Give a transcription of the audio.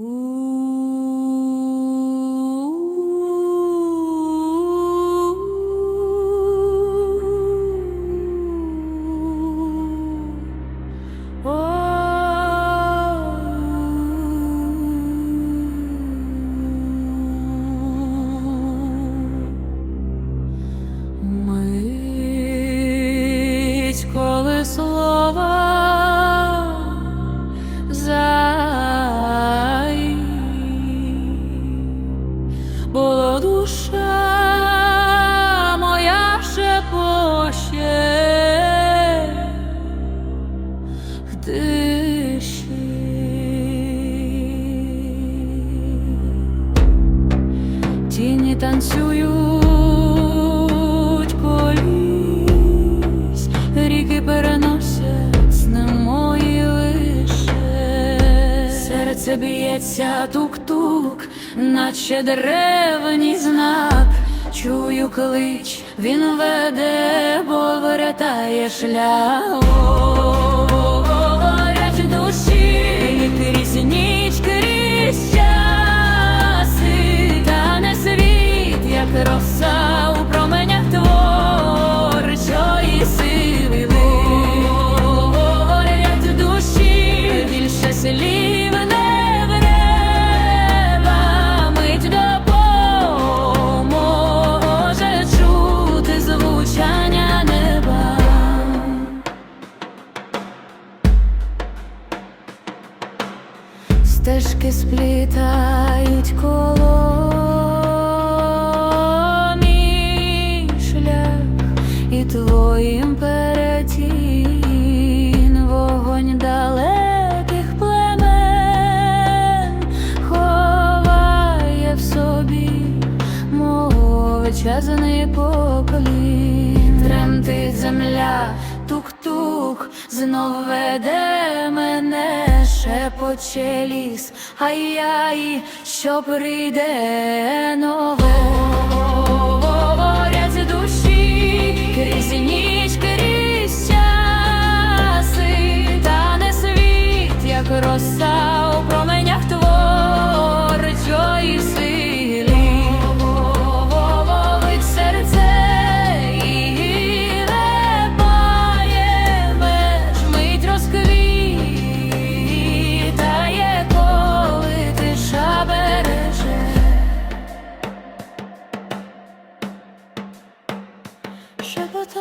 Ooh. Танцюють колісь, ріки переносять мої лише. Серце б'ється тук-тук, наче древній знак. Чую клич, він веде, бо вертає шлях. Сплітають коло шлях і твоїм перетін вогонь далеких племен ховає в собі мовчазний поклін, тремтить земля, тук-тук, знов веде шепоче ліс, ай-яй, що прийде нове. Говорять душі, крізь ніч, крізь часи, та не світ, як роса 是不同。